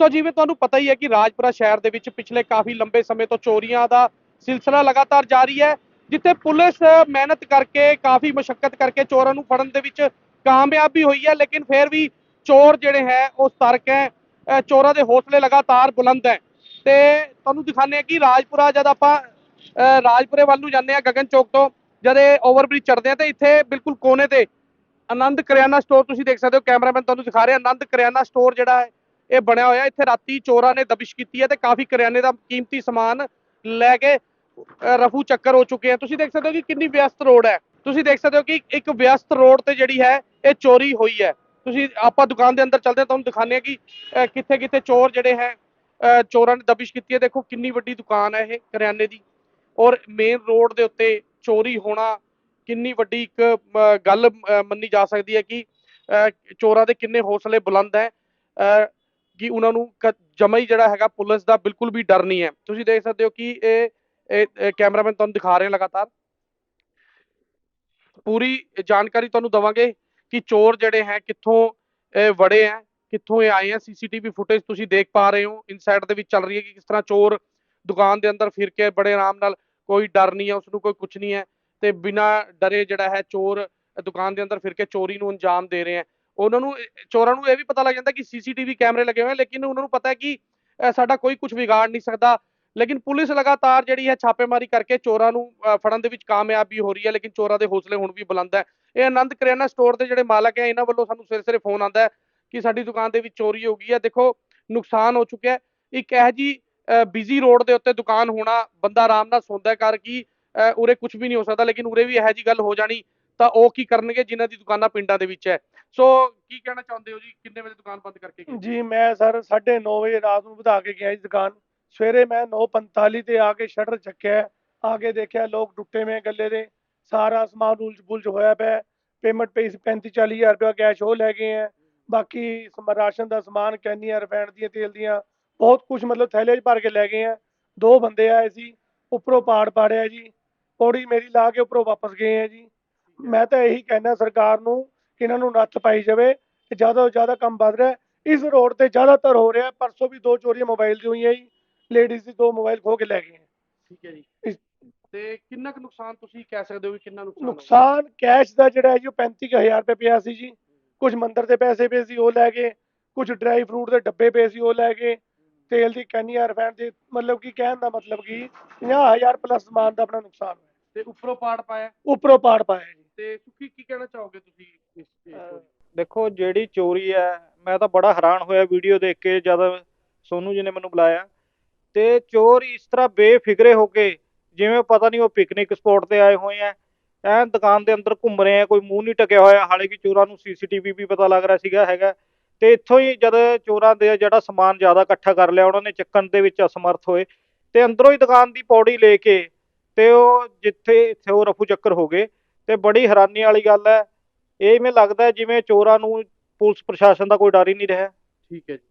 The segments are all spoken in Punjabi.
ਸੋ ਜਿਵੇਂ ਤੁਹਾਨੂੰ ਪਤਾ ਹੀ ਹੈ ਕਿ ਰਾਜਪੁਰਾ ਸ਼ਹਿਰ ਦੇ ਵਿੱਚ ਪਿਛਲੇ ਕਾਫੀ ਲੰਬੇ ਸਮੇਂ ਤੋਂ ਚੋਰੀਆਂ ਦਾ ਸਿਲਸਿਲਾ ਲਗਾਤਾਰ ਜਾਰੀ ਹੈ, ਜਿੱਥੇ ਪੁਲਿਸ ਮਿਹਨਤ ਕਰਕੇ, ਕਾਫੀ ਮੁਸ਼ਕਲ ਕਰਕੇ ਚੋਰਾਂ ਨੂੰ ਫੜਨ ਦੇ ਵਿੱਚ ਕਾਮਯਾਬ ਵੀ ਹੋਈ ਹੈ, ਲੇਕਿਨ ਫਿਰ ਵੀ ਚੋਰ ਜਿਹੜੇ ਹੈ, ਉਹ ਸਤਰਕ ਹੈ ਚੋਰਾਂ ਦੇ ਹੌਸਲੇ ਲਗਾਤਾਰ ਬੁਲੰਦ ਹੈ। ਤੇ ਤੁਹਾਨੂੰ ਦਿਖਾਉਂਦੇ ਆ ਕਿ ਰਾਜਪੁਰਾ ਜਦ ਆਪਾਂ ਰਾਜਪੁਰੇ ਵੱਲ ਨੂੰ ਜਾਂਦੇ ਆ ਗਗਨ ਚੌਕ ਤੋਂ, ਜਦ ਇਹ ਓਵਰਬ੍ਰਿਜ ਚੜਦੇ ਆ, ਤੇ ਇੱਥੇ ਬਿਲਕੁਲ ਕੋਨੇ ਤੇ ਆਨੰਦ ਕਰਿਆਨਾ ਸਟੋਰ ਤੁਸੀਂ ਦੇਖ ਸਕਦੇ ਹੋ, ਕੈਮਰਾਮੈਨ ਤੁਹਾਨੂੰ ਦਿਖਾ ਰਿਹਾ, ਆਨੰਦ ਕਰਿਆਨਾ ਸਟੋਰ ਜਿਹੜਾ ਹੈ ਇਹ ਬਣਿਆ ਹੋਇਆ। ਇੱਥੇ ਰਾਤੀ ਚੋਰਾਂ ਨੇ ਦਬਿਸ਼ ਕੀਤੀ ਹੈ ਤੇ ਕਾਫੀ ਕਰਿਆਨੇ ਦਾ ਕੀਮਤੀ ਸਮਾਨ ਲੈ ਕੇ ਰਫੂ ਚੱਕਰ ਹੋ ਚੁੱਕੇ ਆ ਤੁਸੀਂ ਦੇਖ ਸਕਦੇ ਹੋ ਕਿ ਕਿੰਨੀ ਵਿਅਸਤ ਰੋਡ ਹੈ। ਤੁਸੀਂ ਦੇਖ ਸਕਦੇ ਹੋ ਕਿ ਇੱਕ ਵਿਅਸਤ ਰੋਡ ਤੇ ਜਿਹੜੀ ਹੈ ਇਹ ਚੋਰੀ ਹੋਈ ਹੈ। ਤੁਸੀਂ ਆਪਾਂ ਦੁਕਾਨ ਦੇ ਅੰਦਰ ਚੱਲਦੇ ਹਾਂ ਤੁਹਾਨੂੰ ਦਿਖਾਉਂਦੇ ਹਾਂ ਕਿ ਕਿੱਥੇ ਕਿੱਥੇ ਚੋਰ ਜਿਹੜੇ ਹੈ ਅ, ਚੋਰਾਂ ਨੇ ਦਬਿਸ਼ ਕੀਤੀ ਹੈ। ਦੇਖੋ ਕਿੰਨੀ ਵੱਡੀ ਦੁਕਾਨ ਹੈ ਇਹ ਕਰਿਆਨੇ ਦੀ। ਔਰ ਮੇਨ ਰੋਡ ਦੇ ਉੱਤੇ ਚੋਰੀ ਹੋਣਾ ਕਿੰਨੀ ਵੱਡੀ ਇੱਕ ਅ, ਗੱਲ ਮੰਨੀ ਜਾ ਸਕਦੀ ਹੈ ਕਿ ਅ, ਚੋਰਾਂ ਦੇ ਕਿੰਨੇ ਹੌਸਲੇ ਬੁਲੰਦ ਹੈ। ਅ, ਕਿ ਉਹਨਾਂ ਨੂੰ ਕ- ਜਮਾ ਹੀ ਜਿਹੜਾ ਹੈਗਾ ਪੁਲਿਸ ਦਾ ਬਿਲਕੁਲ ਵੀ ਡਰ ਨਹੀਂ ਹੈ। ਤੁਸੀਂ ਦੇਖ ਸਕਦੇ ਹੋ ਕਿ ਇਹ ਕੈਮਰਾਮੈਨ ਤੁਹਾਨੂੰ ਦਿਖਾ ਰਹੇ ਲਗਾਤਾਰ। ਪੂਰੀ ਜਾਣਕਾਰੀ ਤੁਹਾਨੂੰ ਦਵਾਂਗੇ ਕਿ ਚੋਰ ਜਿਹੜੇ ਹੈ ਕਿੱਥੋਂ ਵੜੇ ਹੈ, ਕਿੱਥੋਂ ਇਹ ਆਏ ਹੈ। ਸੀਸੀਟੀਵੀ ਫੁਟੇਜ ਤੁਸੀਂ ਦੇਖ ਪਾ ਰਹੇ ਹੋ। ਇਨਸਾਈਡ ਦੇ ਵਿੱਚ ਚੱਲ ਰਹੀ ਹੈ ਕਿ ਕਿਸ ਤਰ੍ਹਾਂ ਚੋਰ ਦੁਕਾਨ ਦੇ ਅੰਦਰ ਫਿਰ ਕੇ ਬੜੇ ਆਰਾਮ ਨਾਲ ਕੋਈ ਡਰ ਨਹੀਂ ਹੈ ਉਸ ਨੂੰ ਕੋਈ ਕੁਝ ਨਹੀਂ ਹੈ। ਤੇ ਬਿਨਾ ਡਰੇ ਜਿਹੜਾ ਹੈ ਚੋਰ ਦੁਕਾਨ ਦੇ ਅੰਦਰ ਫਿਰ ਕੇ ਚੋਰੀ ਨੂੰ ਅੰਜਾਮ ਦੇ ਰਹੇ ਹੈ। ਉਹਨਾਂ ਨੂੰ, ਚੋਰਾਂ ਨੂੰ ਇਹ ਵੀ ਪਤਾ ਲੱਗ ਜਾਂਦਾ ਕਿ ਸੀਸੀਟੀਵੀ ਕੈਮਰੇ ਲੱਗੇ ਹੋਏ ਹੈ ਲੇਕਿਨ ਉਹਨਾਂ ਨੂੰ ਪਤਾ ਹੈ ਕਿ ਸਾਡਾ ਕੋਈ ਕੁਝ ਵਿਗਾੜ ਨਹੀਂ ਸਕਦਾ। ਲੇਕਿਨ ਪੁਲਿਸ ਲਗਾਤਾਰ ਜਿਹੜੀ ਹੈ ਛਾਪੇਮਾਰੀ ਕਰਕੇ ਚੋਰਾਂ ਨੂੰ ਫੜਨ ਦੇ ਵਿੱਚ ਕਾਮਯਾਬ ਵੀ ਹੋ ਰਹੀ ਹੈ, ਲੇਕਿਨ ਚੋਰਾਂ ਦੇ ਹੌਸਲੇ ਹੁਣ ਵੀ ਬੁਲੰਦ ਹੈ। ਇਹ ਆਨੰਦ ਕਰਿਆਨਾ ਸਟੋਰ ਦੇ ਜਿਹੜੇ ਮਾਲਕ ਹੈ, ਇਹਨਾਂ ਵੱਲੋਂ ਸਾਨੂੰ ਸਵੇਰੇ ਸਵੇਰੇ ਫੋਨ ਆਉਂਦਾ ਹੈ ਕਿ ਸਾਡੀ ਦੁਕਾਨ ਦੇ ਵਿੱਚ ਚੋਰੀ ਹੋ ਗਈ ਹੈ। ਦੇਖੋ, ਨੁਕਸਾਨ ਹੋ ਚੁੱਕਿਆ ਇੱਕ ਇਹ ਜੀ ਬਿਜ਼ੀ ਰੋਡ ਦੇ ਉੱਤੇ ਦੁਕਾਨ ਹੋਣਾ, ਬੰਦਾ ਆਰਾਮ ਨਾਲ ਸੌਂਦਾ ਕਰ ਕਿ ਉਰੇ ਕੁਝ ਵੀ ਨਹੀਂ ਹੋ ਸਕਦਾ, ਲੇਕਿਨ ਉਰੇ ਵੀ ਇਹੋ ਜੀ ਗੱਲ ਹੋ ਜਾਣੀ ਤਾਂ ਉਹ ਕੀ ਕਰਨਗੇ, ਜਿਨ੍ਹਾਂ ਦੀ ਦੁਕਾਨਾਂ ਪਿੰਡਾਂ ਦੇ ਵਿੱਚ ਹੈ। ਸੋ ਕੀ ਕਹਿਣਾ ਚਾਹੁੰਦੇ ਹੋ ਜੀ? ਕਿੰਨੇ ਵਜੇ ਦੁਕਾਨ ਬੰਦ ਕਰਕੇ ਗਏ ਜੀ, ਮੈਂ ਸਰ 9:30 ਵਜੇ ਰਾਤ ਨੂੰ ਵਧਾ ਕੇ ਗਿਆ ਜੀ ਦੁਕਾਨ। ਸਵੇਰੇ ਮੈਂ 9:45 ਤੇ ਆ ਕੇ ਸ਼ਟਰ ਚੱਕਿਆ। ਆ ਕੇ ਦੇਖਿਆ ਲੋਕ ਟੁੱਟੇ ਹੋਏ ਗੱਲੇ ਦੇ। ਸਾਰਾ ਸਮਾਨ ਉਲਝ ਬੁਲਝ ਹੋਇਆ ਪਿਆ। ਪੇਮੈਂਟ ਪਈ ਸੀ 35 40000 ਰੁਪਏ ਕੈਸ਼ ਉਹ ਲੈ ਗਏ ਆ। ਬਾਕੀ ਰਾਸ਼ਨ ਦਾ ਸਮਾਨ ਕੈਨੀਆਂ ਰਿਫਾਈਨਡ ਦੀਆਂ, ਤੇਲ ਦੀਆਂ, ਬਹੁਤ ਕੁਝ ਮਤਲਬ ਥੈਲੇ 'ਚ ਭਰ ਕੇ ਲੈ ਗਏ ਆ। ਦੋ ਬੰਦੇ ਆਏ ਸੀ, ਉੱਪਰੋਂ ਪਾੜ ਪਾੜਿਆ ਜੀ। ਪੌੜੀ ਮੇਰੀ ਲਾ ਕੇ ਉੱਪਰੋਂ ਵਾਪਸ ਗਏ ਆ ਜੀ। ਮੈਂ ਤਾਂ ਇਹੀ ਕਹਿਣਾ ਸਰਕਾਰ ਨੂੰ ਕਿ ਇਹਨਾਂ ਨੂੰ ਨੱਥ ਪਾਈ ਜਾਵੇ ਕਿ ਜ਼ਿਆਦਾ ਤੋਂ ਜ਼ਿਆਦਾ ਕੰਮ ਵੱਧ ਰਿਹਾ। ਇਸ ਰੋਡ ਤੇ ਜ਼ਿਆਦਾਤਰ ਹੋ ਰਿਹਾ। ਪਰਸੋਂ ਵੀ ਦੋ ਚੋਰੀਆਂ ਮੋਬਾਈਲ ਦੀ ਹੋਈਆਂ ਜੀ ਲੇਡੀਜ਼ ਦੀ ਦੋ ਮੋਬਾਈਲ ਖੋ ਕੇ ਲੈ ਗਏ। ਠੀਕ ਹੈ ਜੀ ਤੇ ਕਿੰਨਾ ਕੁ ਨੁਕਸਾਨ ਤੁਸੀਂ ਕਹਿ ਸਕਦੇ ਹੋ ਵੀ ਕਿੰਨਾ ਨੁਕਸਾਨ? ਨੁਕਸਾਨ ਕੈਸ਼ ਦਾ ਜਿਹੜਾ ਹੈ ਜੀ ਉਹ 35000 ਰੁਪਏ ਪਿਆ ਸੀ ਜੀ ਕੁਝ ਮੰਦਰ ਦੇ ਪੈਸੇ ਪਏ ਸੀ ਉਹ ਲੈ ਗਏ ਕੁਝ ਡਰਾਈ ਫਰੂਟ ਦੇ ਡੱਬੇ ਪਏ ਸੀ ਉਹ ਲੈ ਗਏ ਤੇਲ ਦੀ ਕੈਨੀਆਂ ਰਿਫਾਈਨਡ ਦੀ ਮਤਲਬ ਕਿ ਕਹਿਣ ਦਾ ਮਤਲਬ ਕਿ 50000 ਪਲੱਸ ਸਮਾਨ ਦਾ ਆਪਣਾ ਨੁਕਸਾਨ ਹੋਇਆ ਤੇ ਉੱਪਰੋਂ ਪਾੜ ਪਾਇਆ? ਉੱਪਰੋਂ ਪਾੜ ਪਾਇਆ ਜੀ। ਤੇ ਸੁਖੀ ਕੀ ਕਹਿਣਾ ਚਾਹੋਗੇ ਤੁਸੀਂ ਇਸ? ਦੇਖੋ ਜਿਹੜੀ ਚੋਰੀ ਹੈ ਮੈਂ ਤਾਂ ਬੜਾ ਹੈਰਾਨ ਹੋਇਆ ਵੀਡੀਓ ਦੇਖ ਕੇ ਜਦ ਸੋਨੂ ਜੀ ਨੇ ਮੈਨੂੰ ਬੁਲਾਇਆ। ਤੇ ਚੋਰ ਇਸ ਤਰ੍ਹਾਂ ਬੇਫਿਕਰੇ ਹੋ ਕੇ ਜਿਵੇਂ ਪਤਾ ਨਹੀਂ ਉਹ ਪਿਕਨਿਕ ਸਪੌਟ ਤੇ ਆਏ ਹੋਏ ਆ ਐਨ ਦੁਕਾਨ ਦੇ ਅੰਦਰ ਘੁੰਮ ਰਹੇ ਆ ਕੋਈ ਮੂੰਹ ਨਹੀਂ ਟਕਿਆ ਹੋਇਆ ਹਾਲੇ ਕਿ ਚੋਰਾਂ ਨੂੰ ਸੀਸੀਟੀਵੀ ਵੀ ਪਤਾ ਲੱਗ ਰਿਹਾ ਸੀਗਾ ਹੈਗਾ। ਤੇ ਇੱਥੋਂ ਹੀ ਜਦ ਚੋਰਾਂ ਦੇ ਜਿਹੜਾ ਸਮਾਨ ਜ਼ਿਆਦਾ ਇਕੱਠਾ ਕਰ ਲਿਆ ਉਹਨਾਂ ਨੇ ਚੱਕਣ ਦੇ ਵਿੱਚ ਅਸਮਰਥ ਹੋਏ। ਤੇ ਅੰਦਰੋਂ ਹੀ ਦੁਕਾਨ ਦੀ ਪੌੜੀ ਲੈ ਕੇ ਤੇ ਉਹ ਜਿੱਥੇ ਇੱਥੇ ਉਹ ਰਫੂ ਚੱਕਰ ਹੋ ਗਏ ਤੇ ਬੜੀ ਹੈਰਾਨੀ ਵਾਲੀ ਗੱਲ ਹੈ ਇਹ ਇਵੇਂ ਲੱਗਦਾ ਜਿਵੇਂ ਚੋਰਾਂ ਨੂੰ ਪੁਲਿਸ ਪ੍ਰਸ਼ਾਸਨ ਦਾ ਕੋਈ ਡਰ ਹੀ ਨਹੀਂ ਰਿਹਾ। ਠੀਕ ਹੈ ਜੀ।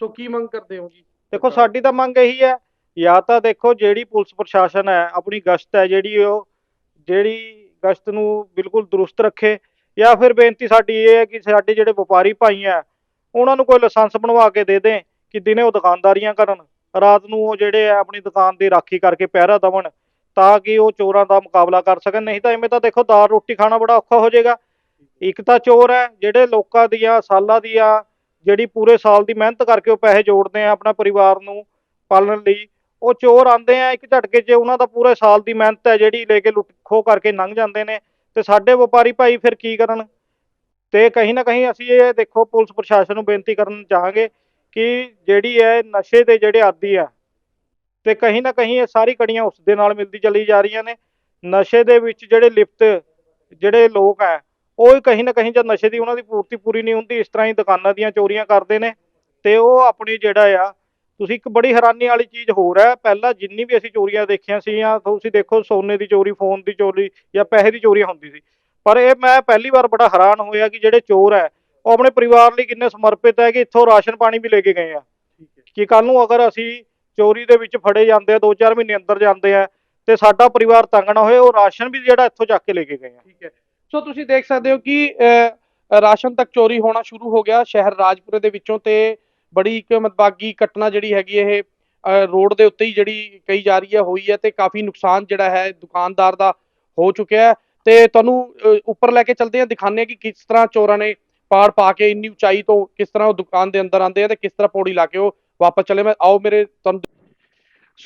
ਸੋ ਕੀ ਮੰਗ ਕਰਦੇ ਹੋ ਜੀ? ਦੇਖੋ ਸਾਡੀ ਤਾਂ ਮੰਗ ਇਹੀ ਹੈ ਜਾਂ ਤਾਂ ਦੇਖੋ ਜਿਹੜੀ ਪੁਲਿਸ ਪ੍ਰਸ਼ਾਸਨ ਹੈ ਆਪਣੀ ਗਸ਼ਤ ਹੈ ਜਿਹੜੀ ਉਹ ਜਿਹੜੀ ਗਸ਼ਤ ਨੂੰ ਬਿਲਕੁਲ ਦਰੁਸਤ ਰੱਖੇ ਜਾਂ ਫਿਰ ਬੇਨਤੀ ਸਾਡੀ ਇਹ ਹੈ ਕਿ ਸਾਡੇ ਜਿਹੜੇ ਵਪਾਰੀ ਭਾਈ ਆ ਉਹਨਾਂ ਨੂੰ ਕੋਈ ਲਾਇਸੈਂਸ ਬਣਵਾ ਕੇ ਦੇ ਦੇ ਕਿ ਦਿਨੇ ਉਹ ਦੁਕਾਨਦਾਰੀਆਂ ਕਰਨ ਰਾਤ ਨੂੰ ਉਹ ਜਿਹੜੇ ਆ ਆਪਣੀ ਦੁਕਾਨ ਦੀ ਰਾਖੀ ਕਰਕੇ ਪਹਿਰਾ ਦੇਵਣ ਤਾਂ ਕਿ ਉਹ ਚੋਰਾਂ ਦਾ ਮੁਕਾਬਲਾ ਕਰ ਸਕਣ, ਨਹੀਂ ਤਾਂ ਐਵੇਂ ਤਾਂ ਦੇਖੋ ਦਾਲ ਰੋਟੀ ਖਾਣਾ ਬੜਾ ਔਖਾ ਹੋ ਜਾਏਗਾ। ਇੱਕ ਤਾਂ ਚੋਰ ਹੈ, ਜਿਹੜੇ ਲੋਕਾਂ ਦੀਆਂ, ਸਾਲਾਂ ਦੀਆਂ, ਜਿਹੜੀ ਪੂਰੇ ਸਾਲ ਦੀ ਮਿਹਨਤ ਕਰਕੇ ਉਹ ਪੈਸੇ ਜੋੜਦੇ ਆ ਆਪਣਾ ਪਰਿਵਾਰ ਨੂੰ ਪਾਲਣ ਲਈ, ਉਹ ਚੋਰ ਆਂਦੇ ਆ ਇੱਕ ਝਟਕੇ 'ਚ, ਉਹਨਾਂ ਦਾ ਪੂਰੇ ਸਾਲ ਦੀ ਮਿਹਨਤ ਹੈ ਜਿਹੜੀ ਲੈ ਕੇ ਲੁੱਟ ਖੋਹ ਕਰਕੇ ਲੰਘ ਜਾਂਦੇ ਨੇ। ਤੇ ਸਾਡੇ ਵਪਾਰੀ ਭਾਈ ਫਿਰ ਕੀ ਕਰਨ? ਤੇ ਕਹੀਂ ਨਾ ਕਹੀਂ ਅਸੀਂ ਇਹ ਦੇਖੋ ਪੁਲਿਸ ਪ੍ਰਸ਼ਾਸਨ ਨੂੰ ਬੇਨਤੀ ਕਰਨ ਚਾਹਾਂਗੇ ਕਿ ਜਿਹੜੀ ਹੈ ਨਸ਼ੇ ਦੇ ਜਿਹੜੇ ਆਦੀ ਆ ਤੇ ਕਹੀਂ ਨਾ ਕਹੀਂ ਇਹ ਸਾਰੀ ਕੜੀਆਂ ਉਸ ਦੇ ਨਾਲ ਮਿਲਦੀ ਚਲੀ ਜਾ ਰਹੀਆਂ ਨੇ। ਨਸ਼ੇ ਦੇ ਵਿੱਚ ਜਿਹੜੇ ਲਿਪਤ ਜਿਹੜੇ ਲੋਕ ਆ ਉਹ ਹੀ ਕਹੀਂ ਨਾ ਕਹੀਂ ਜਦ ਨਸ਼ੇ ਦੀ ਉਹਨਾਂ ਦੀ ਪੂਰਤੀ ਪੂਰੀ ਨਹੀਂ ਹੁੰਦੀ ਇਸ ਤਰ੍ਹਾਂ ਹੀ ਦੁਕਾਨਾਂ ਦੀਆਂ ਚੋਰੀਆਂ ਕਰਦੇ ਨੇ। ਤੇ ਉਹ ਆਪਣੀ ਜਿਹੜਾ ਆ ਤੁਸੀਂ ਇੱਕ ਬੜੀ ਹੈਰਾਨੀ ਵਾਲੀ ਚੀਜ਼ ਹੋਰ ਹੈ ਪਹਿਲਾਂ ਜਿੰਨੀ ਵੀ ਅਸੀਂ ਚੋਰੀਆਂ ਦੇਖੀਆਂ ਸੀ ਜਾਂ ਤੁਸੀਂ ਦੇਖੋ ਸੋਨੇ ਦੀ ਚੋਰੀ ਫੋਨ ਦੀ ਚੋਰੀ ਜਾਂ ਪੈਸੇ ਦੀ ਚੋਰੀ ਹੁੰਦੀ ਸੀ। ਪਰ ਇਹ ਮੈਂ ਪਹਿਲੀ ਵਾਰ ਬੜਾ ਹੈਰਾਨ ਹੋਇਆ ਕਿ ਜਿਹੜੇ ਚੋਰ ਹੈ ਉਹ ਆਪਣੇ ਪਰਿਵਾਰ ਲਈ ਕਿੰਨੇ ਸਮਰਪਿਤ ਹੈ ਕਿ ਇੱਥੋਂ ਰਾਸ਼ਨ ਪਾਣੀ ਵੀ ਲੈ ਕੇ ਗਏ ਆ। ਠੀਕ ਹੈ। ਕਿ ਕੱਲ ਨੂੰ ਅਗਰ ਅਸੀਂ ਚੋਰੀ ਦੇ ਵਿੱਚ ਫੜੇ ਜਾਂਦੇ ਆ 2-4 ਮਹੀਨੇ ਅੰਦਰ ਜਾਂਦੇ ਆ ਤੇ ਸਾਡਾ ਪਰਿਵਾਰ ਤੰਗ ਨਾ ਹੋਏ ਉਹ ਰਾਸ਼ਨ ਵੀ ਜਿਹੜਾ ਇੱਥੋਂ ਚੱਕ ਕੇ ਲੈ ਕੇ ਗਏ ਆ। ਠੀਕ ਹੈ। ਸੋ ਤੁਸੀਂ ਦੇਖ ਸਕਦੇ ਹੋ ਕਿ ਅ, ਰਾਸ਼ਨ ਤੱਕ ਚੋਰੀ ਹੋਣਾ ਸ਼ੁਰੂ ਹੋ ਗਿਆ ਸ਼ਹਿਰ ਰਾਜਪੁਰੇ ਦੇ ਵਿੱਚੋਂ ਤੇ ਬੜੀ ਇੱਕ ਮਤਬਾਗੀ ਘਟਨਾ ਜਿਹੜੀ ਹੈਗੀ ਇਹ ਅ, ਰੋਡ ਦੇ ਉੱਤੇ ਹੀ ਜਿਹੜੀ ਕਹੀ ਜਾ ਰਹੀ ਹੈ ਹੋਈ ਹੈ ਤੇ ਕਾਫੀ ਨੁਕਸਾਨ ਜਿਹੜਾ ਹੈ ਦੁਕਾਨਦਾਰ ਦਾ ਹੋ ਚੁੱਕਿਆ ਹੈ ਤੇ ਤੁਹਾਨੂੰ ਉੱਪਰ ਲੈ ਕੇ ਚੱਲਦੇ ਹਾਂ ਦਿਖਾਉਂਦੇ ਹਾਂ ਕਿ ਕਿਸ ਤਰ੍ਹਾਂ ਚੋਰਾਂ ਨੇ ਪਾੜ ਪਾ ਕੇ ਇੰਨੀ ਉਚਾਈ ਤੋਂ ਕਿਸ ਤਰ੍ਹਾਂ ਉਹ ਦੁਕਾਨ ਦੇ ਅੰਦਰ ਆਉਂਦੇ ਆ ਤੇ ਕਿਸ ਤਰ੍ਹਾਂ ਪੌੜੀ ਲਾ ਕੇ ਉਹ ਵਾਪਸ ਚਲੇ ਮੈਂ ਆਓ ਮੇਰੇ ਤੁਹਾਨੂੰ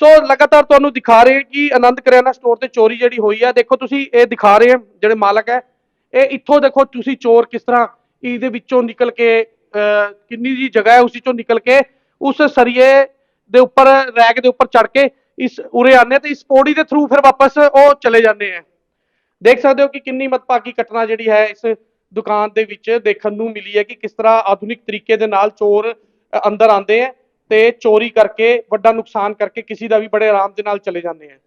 ਸੋ ਲਗਾਤਾਰ ਤੁਹਾਨੂੰ ਦਿਖਾ ਰਹੇ ਕਿ ਆਨੰਦ ਕਰਿਆਨਾ ਸਟੋਰ ਤੇ ਚੋਰੀ ਜਿਹੜੀ ਹੋਈ ਹੈ ਦੇਖੋ ਤੁਸੀਂ ਇਹ ਦਿਖਾ ਰਹੇ ਜਿਹੜੇ ਮਾਲਕ ਹੈ। ਇਹ ਇੱਥੋਂ ਦੇਖੋ ਤੁਸੀਂ ਚੋਰ ਕਿਸ ਤਰ੍ਹਾਂ ਇਹਦੇ ਵਿੱਚੋਂ ਨਿਕਲ ਕੇ ਅਹ, ਕਿੰਨੀ ਜੀ ਜਗ੍ਹਾ ਹੈ ਉਸ ਚੋਂ ਨਿਕਲ ਕੇ ਉਸ ਸਰੀਏ ਦੇ ਉੱਪਰ ਰੈਕ ਦੇ ਉੱਪਰ ਚੜ ਕੇ ਇਸ ਉਰੇ ਆਨੇ ਤੇ ਇਸ ਪੌੜੀ ਦੇ ਥਰੂ ਫਿਰ ਵਾਪਸ ਉਹ ਚਲੇ ਜਾਂਦੇ ਆ ਦੇਖ ਸਕਦੇ ਹੋ ਕਿ ਕਿੰਨੀ ਮਤਭਾਗੀ ਘਟਨਾ ਜਿਹੜੀ ਹੈ ਇਸ ਦੁਕਾਨ ਦੇ ਵਿੱਚ ਦੇਖਣ ਨੂੰ ਮਿਲੀ ਹੈ ਕਿ ਕਿਸ ਤਰ੍ਹਾਂ ਆਧੁਨਿਕ ਤਰੀਕੇ ਦੇ ਨਾਲ ਚੋਰ ਅੰਦਰ ਆਉਂਦੇ ਆ ਤੇ ਚੋਰੀ ਕਰਕੇ ਵੱਡਾ ਨੁਕਸਾਨ ਕਰਕੇ ਕਿਸੇ ਦਾ ਵੀ ਬੜੇ ਆਰਾਮ ਦੇ ਨਾਲ ਚਲੇ ਜਾਂਦੇ ਆ।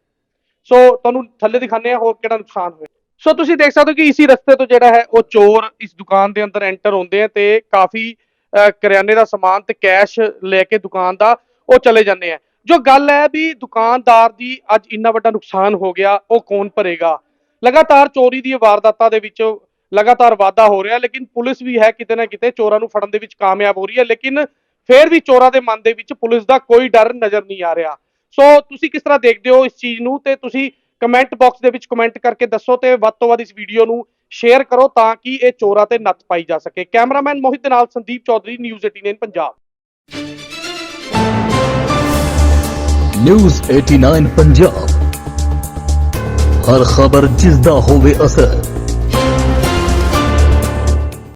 ਸੋ ਤੁਹਾਨੂੰ ਥੱਲੇ ਦਿਖਾਉਂਦੇ ਆ ਹੋਰ ਕਿਹੜਾ ਨੁਕਸਾਨ ਹੋਇਆ। ਸੋ ਤੁਸੀਂ ਦੇਖ ਸਕਦੇ ਹੋ ਕਿ ਇਸੀ ਰਸਤੇ ਤੋਂ ਜਿਹੜਾ ਹੈ ਉਹ ਚੋਰ ਇਸ ਦੁਕਾਨ ਦੇ ਅੰਦਰ ਐਂਟਰ ਹੁੰਦੇ ਆ ਤੇ ਕਾਫੀ ਅ, ਕਰਿਆਨੇ ਦਾ ਸਮਾਨ ਤੇ ਕੈਸ਼ ਲੈ ਕੇ ਦੁਕਾਨ ਦਾ ਉਹ ਚਲੇ ਜਾਂਦੇ ਆ। ਜੋ ਗੱਲ ਹੈ ਵੀ ਦੁਕਾਨਦਾਰ ਦੀ ਅੱਜ ਇੰਨਾ ਵੱਡਾ ਨੁਕਸਾਨ ਹੋ ਗਿਆ ਉਹ ਕੌਣ ਭਰੇਗਾ? ਲਗਾਤਾਰ ਚੋਰੀ ਦੀ ਵਾਰਦਾਤਾਂ ਦੇ ਵਿੱਚ ਲਗਾਤਾਰ ਵਾਧਾ ਹੋ ਰਿਹਾ ਲੇਕਿਨ ਪੁਲਿਸ ਵੀ ਹੈ ਕਿਤੇ ਨਾ ਕਿਤੇ ਚੋਰਾਂ ਨੂੰ ਫੜਨ ਦੇ ਵਿੱਚ ਕਾਮਯਾਬ ਹੋ ਰਹੀ ਹੈ ਲੇਕਿਨ ਫੇਰ ਵੀ ਚੋਰਾਂ ਦੇ ਮਨ ਦੇ ਵਿੱਚ ਪੁਲਿਸ ਦਾ ਕੋਈ ਡਰ ਨਜ਼ਰ ਨਹੀਂ ਆ ਰਿਹਾ। ਸੋ ਤੁਸੀਂ ਕਿਸ ਤਰ੍ਹਾਂ ਦੇਖਦੇ ਹੋ ਇਸ ਚੀਜ਼ ਨੂੰ? ਤੇ ਤੁਸੀਂ ਕਮੈਂਟ ਬਾਕਸ ਦੇ ਵਿੱਚ ਕਮੈਂਟ ਕਰਕੇ ਦੱਸੋ ਤੇ ਵੱਧ ਤੋਂ ਵੱਧ ਇਸ ਵੀਡੀਓ ਨੂੰ ਸ਼ੇਅਰ ਕਰੋ ਤਾਂ ਕਿ ਇਹ ਚੋਰਾਂ ਤੇ ਨੱਥ ਪਾਈ ਜਾ ਸਕੇ। ਕੈਮਰਾਮੈਨ ਮੋਹਿਤ ਦੇ ਨਾਲ ਸੰਦੀਪ ਚੌਧਰੀ ਨਿਊਜ਼ 18 ਪੰਜਾਬ ਨਿਊਜ਼ 89 ਪੰਜਾਬ ਹਰ ਖਬਰ ਜਿਸ ਦਾ ਹੋਵੇ ਅਸਰ।